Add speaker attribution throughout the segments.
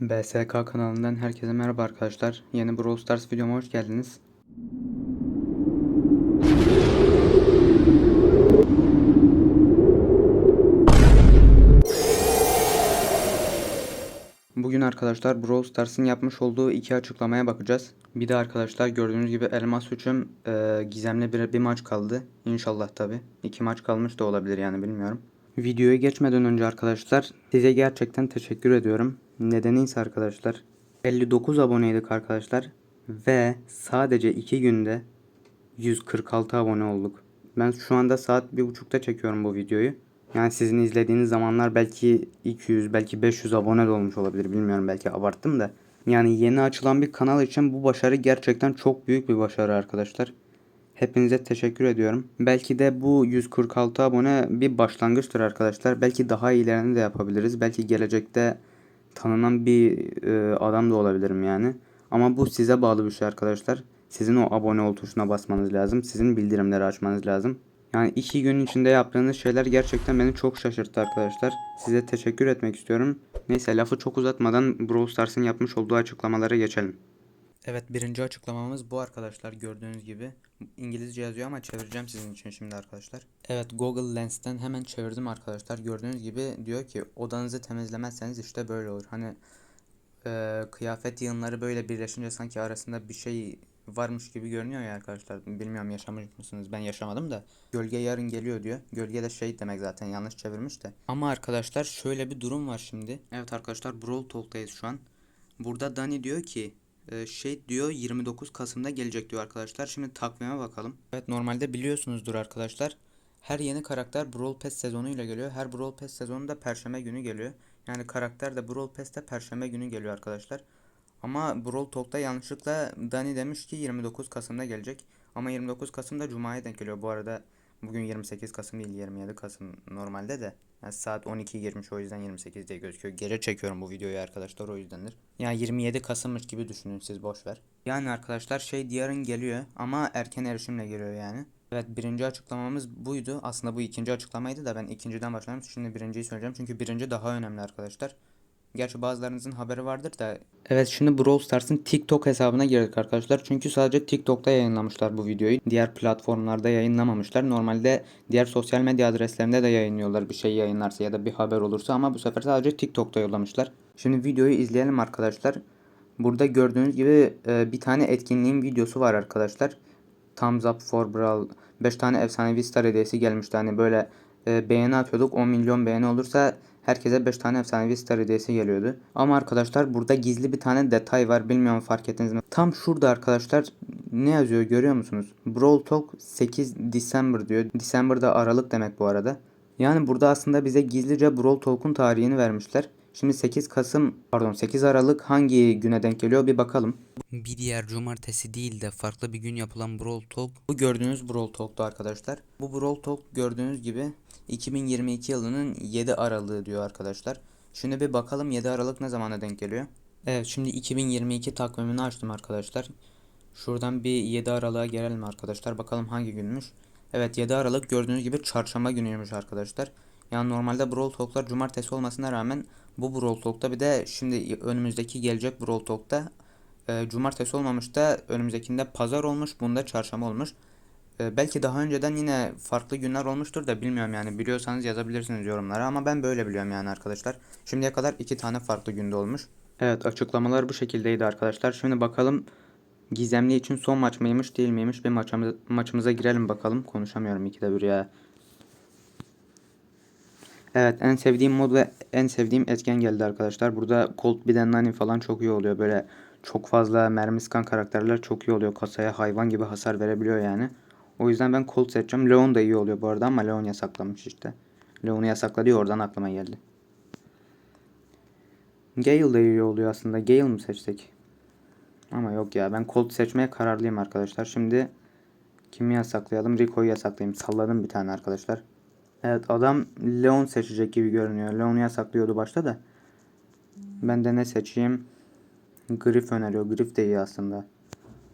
Speaker 1: BSK kanalından herkese merhaba arkadaşlar. Yeni Brawl Stars videoma hoş geldiniz. Bugün arkadaşlar Brawl Stars'ın yapmış olduğu iki açıklamaya bakacağız. Bir de arkadaşlar gördüğünüz gibi Elmas 3'üm e, gizemli bir, bir maç kaldı. İnşallah tabi. İki maç kalmış da olabilir yani bilmiyorum. Videoya geçmeden önce arkadaşlar size gerçekten teşekkür ediyorum. Nedeni ise arkadaşlar 59 aboneydik arkadaşlar ve sadece 2 günde 146 abone olduk. Ben şu anda saat 1.30'da çekiyorum bu videoyu. Yani sizin izlediğiniz zamanlar belki 200 belki 500 abone de olmuş olabilir bilmiyorum belki abarttım da. Yani yeni açılan bir kanal için bu başarı gerçekten çok büyük bir başarı arkadaşlar. Hepinize teşekkür ediyorum. Belki de bu 146 abone bir başlangıçtır arkadaşlar. Belki daha iyilerini de yapabiliriz. Belki gelecekte tanınan bir e, adam da olabilirim yani. Ama bu size bağlı bir şey arkadaşlar. Sizin o abone ol tuşuna basmanız lazım. Sizin bildirimleri açmanız lazım. Yani iki gün içinde yaptığınız şeyler gerçekten beni çok şaşırttı arkadaşlar. Size teşekkür etmek istiyorum. Neyse lafı çok uzatmadan Brawl Stars'ın yapmış olduğu açıklamalara geçelim. Evet birinci açıklamamız bu arkadaşlar gördüğünüz gibi. İngilizce yazıyor ama çevireceğim sizin için şimdi arkadaşlar. Evet Google Lens'ten hemen çevirdim arkadaşlar. Gördüğünüz gibi diyor ki odanızı temizlemezseniz işte böyle olur. Hani e, kıyafet yığınları böyle birleşince sanki arasında bir şey varmış gibi görünüyor ya arkadaşlar. Bilmiyorum yaşamış mısınız? Ben yaşamadım da. Gölge yarın geliyor diyor. Gölge de şey demek zaten yanlış çevirmiş de. Ama arkadaşlar şöyle bir durum var şimdi. Evet arkadaşlar Brawl Talk'tayız şu an. Burada Dani diyor ki şey diyor 29 Kasım'da gelecek diyor arkadaşlar. Şimdi takvime bakalım. Evet normalde biliyorsunuzdur arkadaşlar. Her yeni karakter Brawl Pass sezonuyla geliyor. Her Brawl Pass sezonu da perşembe günü geliyor. Yani karakter de Brawl Pass'te perşembe günü geliyor arkadaşlar. Ama Brawl Talk'ta yanlışlıkla Dani demiş ki 29 Kasım'da gelecek. Ama 29 Kasım'da Cuma'ya denk geliyor. Bu arada bugün 28 Kasım değil 27 Kasım normalde de. Yani saat 12 girmiş o yüzden 28 diye gözüküyor. Geri çekiyorum bu videoyu arkadaşlar o yüzdendir. Yani 27 Kasım'mış gibi düşünün siz boş ver. Yani arkadaşlar şey yarın geliyor ama erken erişimle geliyor yani. Evet birinci açıklamamız buydu. Aslında bu ikinci açıklamaydı da ben ikinciden başladım. Şimdi birinciyi söyleyeceğim. Çünkü birinci daha önemli arkadaşlar. Gerçi bazılarınızın haberi vardır da. Evet şimdi Brawl Stars'ın TikTok hesabına girdik arkadaşlar. Çünkü sadece TikTok'ta yayınlamışlar bu videoyu. Diğer platformlarda yayınlamamışlar. Normalde diğer sosyal medya adreslerinde de yayınlıyorlar bir şey yayınlarsa ya da bir haber olursa ama bu sefer sadece TikTok'ta yollamışlar. Şimdi videoyu izleyelim arkadaşlar. Burada gördüğünüz gibi e, bir tane etkinliğin videosu var arkadaşlar. Thumbs up for Brawl. 5 tane efsanevi star hediyesi gelmişti. Hani böyle e, beğeni atıyorduk. 10 milyon beğeni olursa herkese 5 tane efsanevi star hediyesi geliyordu. Ama arkadaşlar burada gizli bir tane detay var. Bilmiyorum fark ettiniz mi? Tam şurada arkadaşlar ne yazıyor görüyor musunuz? Brawl Talk 8 December diyor. December'da Aralık demek bu arada. Yani burada aslında bize gizlice Brawl Talk'un tarihini vermişler. Şimdi 8 Kasım pardon 8 Aralık hangi güne denk geliyor bir bakalım. Bir diğer cumartesi değil de farklı bir gün yapılan Brawl Talk. Bu gördüğünüz Brawl Talk'tu arkadaşlar. Bu Brawl Talk gördüğünüz gibi 2022 yılının 7 Aralığı diyor arkadaşlar. Şimdi bir bakalım 7 Aralık ne zamana denk geliyor. Evet şimdi 2022 takvimini açtım arkadaşlar. Şuradan bir 7 Aralık'a gelelim arkadaşlar. Bakalım hangi günmüş. Evet 7 Aralık gördüğünüz gibi çarşamba günüymüş arkadaşlar. Yani normalde Brawl Talk'lar cumartesi olmasına rağmen bu Brawl Talk'ta bir de şimdi önümüzdeki gelecek Brawl Talk'ta e, cumartesi olmamış da önümüzdekinde pazar olmuş. Bunda çarşamba olmuş. E, belki daha önceden yine farklı günler olmuştur da bilmiyorum yani biliyorsanız yazabilirsiniz yorumlara ama ben böyle biliyorum yani arkadaşlar. Şimdiye kadar iki tane farklı günde olmuş. Evet açıklamalar bu şekildeydi arkadaşlar. Şimdi bakalım Gizemli için son maç mıymış değil miymiş bir maçımıza, maçımıza girelim bakalım. Konuşamıyorum ikide bir ya. Evet en sevdiğim mod ve en sevdiğim etken geldi arkadaşlar. Burada Colt bir de Nani falan çok iyi oluyor. Böyle çok fazla mermi sıkan karakterler çok iyi oluyor. Kasaya hayvan gibi hasar verebiliyor yani. O yüzden ben Colt seçeceğim. Leon da iyi oluyor bu arada ama Leon yasaklamış işte. Leon'u yasakladı oradan aklıma geldi. Gale de iyi oluyor aslında. Gale mi seçsek? Ama yok ya ben Colt seçmeye kararlıyım arkadaşlar. Şimdi kimi yasaklayalım? Rico'yu yasaklayayım. Salladım bir tane arkadaşlar. Evet adam Leon seçecek gibi görünüyor. Leon'u yasaklıyordu başta da. Ben de ne seçeyim? Griff öneriyor. Griff de iyi aslında.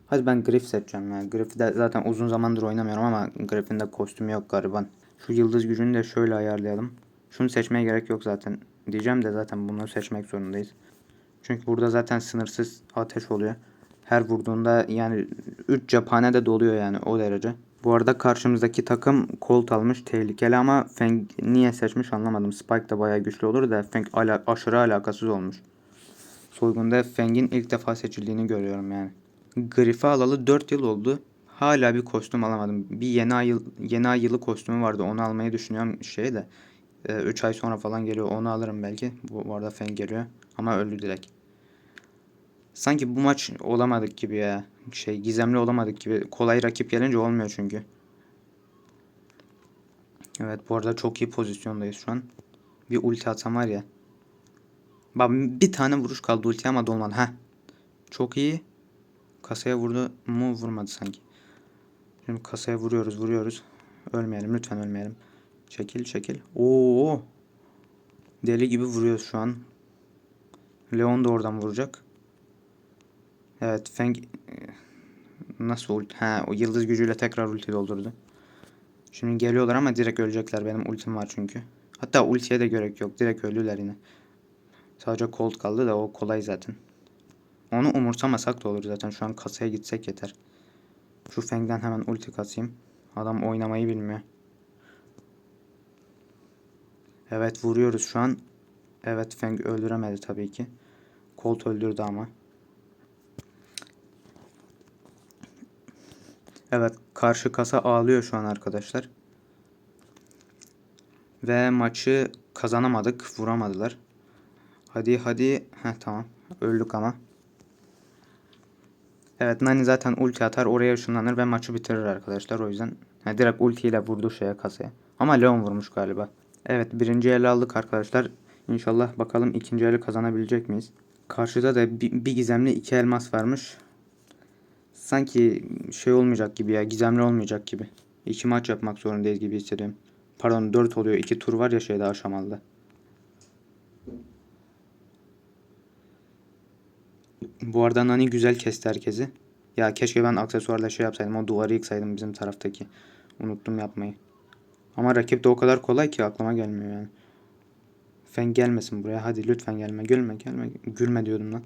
Speaker 1: Hadi ben Griff seçeceğim ya. Griff'i de zaten uzun zamandır oynamıyorum ama Griff'in de kostümü yok gariban. Şu yıldız gücünü de şöyle ayarlayalım. Şunu seçmeye gerek yok zaten. Diyeceğim de zaten bunu seçmek zorundayız. Çünkü burada zaten sınırsız ateş oluyor. Her vurduğunda yani 3 cephane de doluyor yani o derece. Bu arada karşımızdaki takım Colt almış tehlikeli ama Feng niye seçmiş anlamadım. Spike da bayağı güçlü olur da Feng ala- aşırı alakasız olmuş. Soygunda Feng'in ilk defa seçildiğini görüyorum yani. Griff'i alalı 4 yıl oldu. Hala bir kostüm alamadım. Bir yeni ay, yeni ay yılı kostümü vardı. Onu almayı düşünüyorum şey de. 3 ay sonra falan geliyor. Onu alırım belki. Bu arada Feng geliyor. Ama öldü direkt. Sanki bu maç olamadık gibi ya. Şey gizemli olamadık gibi. Kolay rakip gelince olmuyor çünkü. Evet bu arada çok iyi pozisyondayız şu an. Bir ulti atsam var ya. Bak bir tane vuruş kaldı ulti ama dolmadı. Heh. Çok iyi. Kasaya vurdu mu vurmadı sanki. Şimdi kasaya vuruyoruz vuruyoruz. Ölmeyelim lütfen ölmeyelim. Çekil çekil. Oo. Deli gibi vuruyoruz şu an. Leon da oradan vuracak. Evet Feng nasıl ulti? Ha o yıldız gücüyle tekrar ulti doldurdu. Şimdi geliyorlar ama direkt ölecekler. Benim ultim var çünkü. Hatta ultiye de gerek yok. Direkt öldüler yine. Sadece Colt kaldı da o kolay zaten. Onu umursamasak da olur zaten. Şu an kasaya gitsek yeter. Şu Feng'den hemen ulti kasayım. Adam oynamayı bilmiyor. Evet vuruyoruz şu an. Evet Feng öldüremedi tabii ki. Colt öldürdü ama. Evet karşı kasa ağlıyor şu an arkadaşlar. Ve maçı kazanamadık. Vuramadılar. Hadi hadi. Heh tamam. Öldük ama. Evet Nani zaten ulti atar oraya ışınlanır ve maçı bitirir arkadaşlar. O yüzden ha, direkt ultiyle vurdu şeye kasaya. Ama Leon vurmuş galiba. Evet birinci eli aldık arkadaşlar. İnşallah bakalım ikinci eli kazanabilecek miyiz? Karşıda da bir, bir gizemli iki elmas varmış. Sanki şey olmayacak gibi ya gizemli olmayacak gibi. İki maç yapmak zorundayız gibi hissediyorum. Pardon dört oluyor. iki tur var ya şeyde aşamalıda. Bu arada Nani güzel kesti herkesi. Ya keşke ben aksesuarla şey yapsaydım. O duvarı yıksaydım bizim taraftaki. Unuttum yapmayı. Ama rakip de o kadar kolay ki aklıma gelmiyor yani. Fen gelmesin buraya. Hadi lütfen gelme. Gülme gelme. Gülme diyordum lan.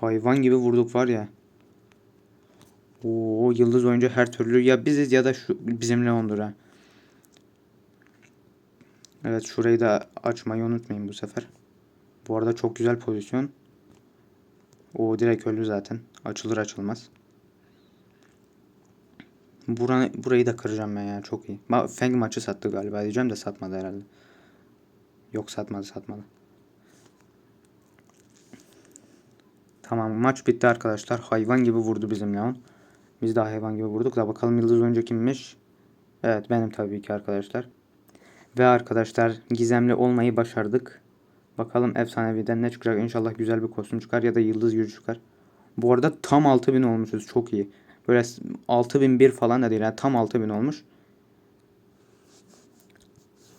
Speaker 1: Hayvan gibi vurduk var ya. Oo yıldız oyuncu her türlü ya biziz ya da şu bizim Leon'dur ha. Evet şurayı da açmayı unutmayın bu sefer. Bu arada çok güzel pozisyon. O direkt öldü zaten. Açılır açılmaz. Buranı, burayı da kıracağım ben ya çok iyi. Ma Feng maçı sattı galiba diyeceğim de satmadı herhalde. Yok satmadı satmadı. Tamam maç bitti arkadaşlar. Hayvan gibi vurdu bizim Leon. Biz de hayvan gibi vurduk da bakalım yıldız oyuncu kimmiş? Evet benim tabii ki arkadaşlar. Ve arkadaşlar gizemli olmayı başardık. Bakalım efsaneviden ne çıkacak. İnşallah güzel bir kostüm çıkar ya da yıldız gücü çıkar. Bu arada tam 6000 olmuşuz. Çok iyi. Böyle 6001 falan da değil. Yani tam 6000 olmuş.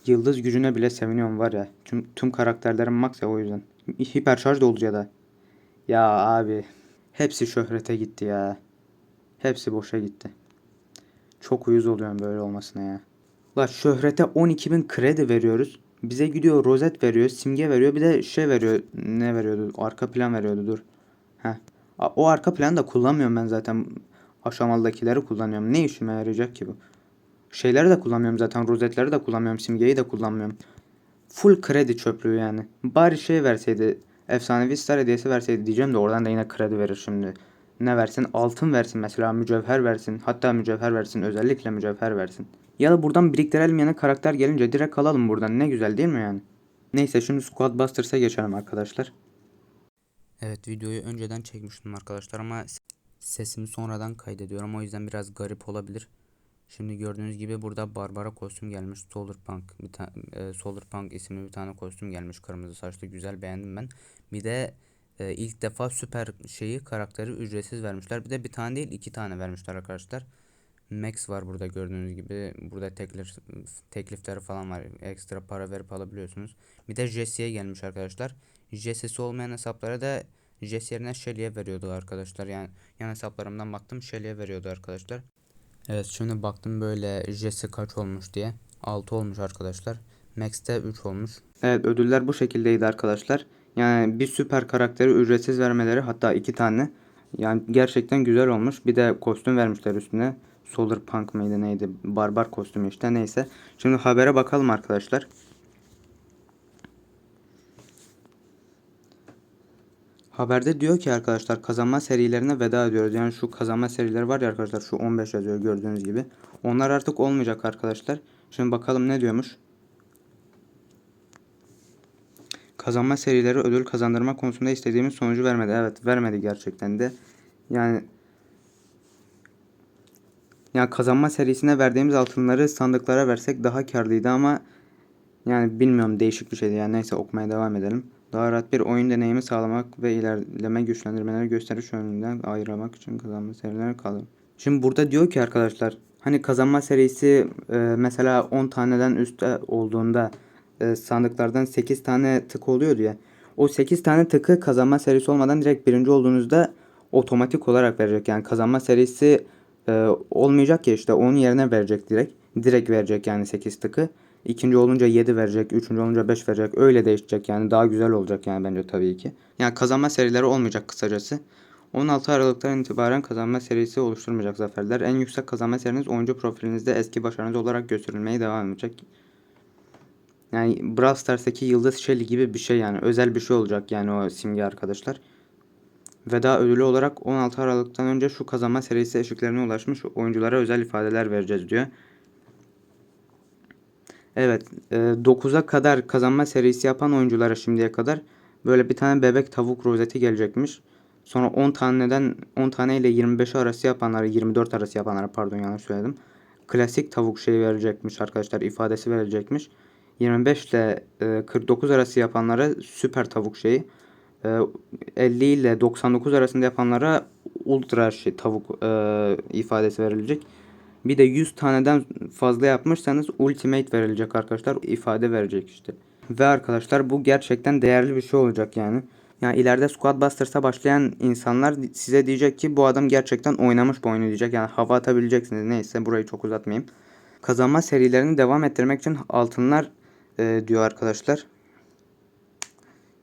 Speaker 1: Yıldız gücüne bile seviniyorum var ya. Tüm, tüm karakterlerim max ya o yüzden. Hiper şarj doldu ya da. Ya abi. Hepsi şöhrete gitti ya. Hepsi boşa gitti. Çok uyuz oluyorum böyle olmasına ya. La şöhrete 12.000 kredi veriyoruz. Bize gidiyor rozet veriyor, simge veriyor, bir de şey veriyor. Ne veriyordu? Arka plan veriyordu dur. Heh. O arka planı da kullanmıyorum ben zaten. Aşamalıdakileri kullanıyorum. Ne işime yarayacak ki bu? Şeyleri de kullanmıyorum zaten. Rozetleri de kullanmıyorum. Simgeyi de kullanmıyorum. Full kredi çöplüğü yani. Bari şey verseydi. Efsanevi star hediyesi verseydi diyeceğim de oradan da yine kredi verir şimdi. Ne versin? Altın versin mesela. Mücevher versin. Hatta mücevher versin. Özellikle mücevher versin. Ya da buradan biriktirelim yana karakter gelince direkt alalım buradan. Ne güzel değil mi yani? Neyse şimdi Squad Busters'a geçelim arkadaşlar. Evet videoyu önceden çekmiştim arkadaşlar ama sesimi sonradan kaydediyorum. O yüzden biraz garip olabilir. Şimdi gördüğünüz gibi burada Barbara kostüm gelmiş. Solarpunk bir tane e, Solarpunk isimli bir tane kostüm gelmiş. Kırmızı saçlı güzel beğendim ben. Bir de e, ilk defa süper şeyi karakteri ücretsiz vermişler. Bir de bir tane değil iki tane vermişler arkadaşlar. Max var burada gördüğünüz gibi. Burada teklif, teklifleri falan var. Ekstra para verip alabiliyorsunuz. Bir de Jesse'ye gelmiş arkadaşlar. Jesse'si olmayan hesaplara da Jesse yerine Shelly'e veriyordu arkadaşlar. Yani yan hesaplarımdan baktım Shelly'e veriyordu arkadaşlar. Evet şimdi baktım böyle Jesse kaç olmuş diye. 6 olmuş arkadaşlar. Max'te 3 olmuş. Evet ödüller bu şekildeydi arkadaşlar. Yani bir süper karakteri ücretsiz vermeleri hatta iki tane. Yani gerçekten güzel olmuş. Bir de kostüm vermişler üstüne. Solar Punk mıydı neydi? Barbar kostümü işte neyse. Şimdi habere bakalım arkadaşlar. Haberde diyor ki arkadaşlar kazanma serilerine veda ediyoruz. Yani şu kazanma serileri var ya arkadaşlar şu 15 yazıyor gördüğünüz gibi. Onlar artık olmayacak arkadaşlar. Şimdi bakalım ne diyormuş. Kazanma serileri ödül kazandırma konusunda istediğimiz sonucu vermedi. Evet vermedi gerçekten de. Yani yani kazanma serisine verdiğimiz altınları sandıklara versek daha karlıydı ama yani bilmiyorum değişik bir şeydi. Yani neyse okumaya devam edelim. Daha rahat bir oyun deneyimi sağlamak ve ilerleme güçlendirmeleri gösteriş yönünden ayırmak için kazanma serileri kalır. Şimdi burada diyor ki arkadaşlar hani kazanma serisi e, mesela 10 taneden üstte olduğunda e, sandıklardan 8 tane tık oluyor ya. O 8 tane tıkı kazanma serisi olmadan direkt birinci olduğunuzda otomatik olarak verecek. Yani kazanma serisi e, olmayacak ya işte onun yerine verecek direkt. Direkt verecek yani 8 tıkı. İkinci olunca 7 verecek, üçüncü olunca 5 verecek. Öyle değişecek yani daha güzel olacak yani bence tabii ki. Yani kazanma serileri olmayacak kısacası. 16 Aralık'tan itibaren kazanma serisi oluşturmayacak zaferler. En yüksek kazanma seriniz oyuncu profilinizde eski başarınız olarak gösterilmeye devam edecek. Yani Brawl Stars'taki Yıldız Shelly gibi bir şey yani. Özel bir şey olacak yani o simge arkadaşlar. Veda ödülü olarak 16 Aralık'tan önce şu kazanma serisi eşiklerine ulaşmış oyunculara özel ifadeler vereceğiz diyor. Evet, e, 9'a kadar kazanma serisi yapan oyunculara şimdiye kadar böyle bir tane bebek tavuk rozeti gelecekmiş. Sonra 10 taneden 10 tane ile 25 arası yapanlara, 24 arası yapanlara pardon yanlış söyledim. Klasik tavuk şeyi verecekmiş arkadaşlar, ifadesi verilecekmiş. 25 ile e, 49 arası yapanlara süper tavuk şeyi. E, 50 ile 99 arasında yapanlara ultra şey tavuk e, ifadesi verilecek. Bir de 100 taneden fazla yapmışsanız ultimate verilecek arkadaşlar. ifade verecek işte. Ve arkadaşlar bu gerçekten değerli bir şey olacak yani. Yani ileride Squad Busters'a başlayan insanlar size diyecek ki bu adam gerçekten oynamış bu oyunu diyecek. Yani hava atabileceksiniz. Neyse burayı çok uzatmayayım. Kazanma serilerini devam ettirmek için altınlar e, diyor arkadaşlar.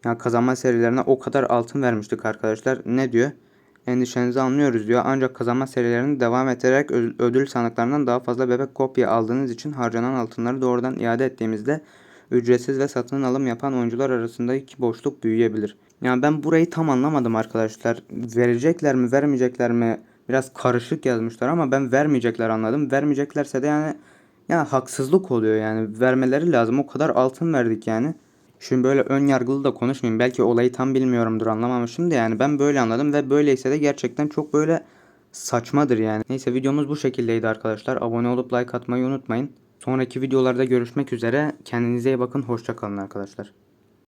Speaker 1: Yani kazanma serilerine o kadar altın vermiştik arkadaşlar. Ne diyor? Endişenizi anlıyoruz diyor. Ancak kazanma serilerini devam ettirerek ödül sandıklarından daha fazla bebek kopya aldığınız için harcanan altınları doğrudan iade ettiğimizde ücretsiz ve satın alım yapan oyuncular arasındaki boşluk büyüyebilir. Yani ben burayı tam anlamadım arkadaşlar. Verecekler mi vermeyecekler mi biraz karışık yazmışlar ama ben vermeyecekler anladım. Vermeyeceklerse de yani ya haksızlık oluyor yani vermeleri lazım. O kadar altın verdik yani. Şimdi böyle ön yargılı da konuşmayayım. Belki olayı tam bilmiyorumdur anlamamışım da yani ben böyle anladım ve böyleyse de gerçekten çok böyle saçmadır yani. Neyse videomuz bu şekildeydi arkadaşlar. Abone olup like atmayı unutmayın. Sonraki videolarda görüşmek üzere. Kendinize iyi bakın. Hoşçakalın arkadaşlar.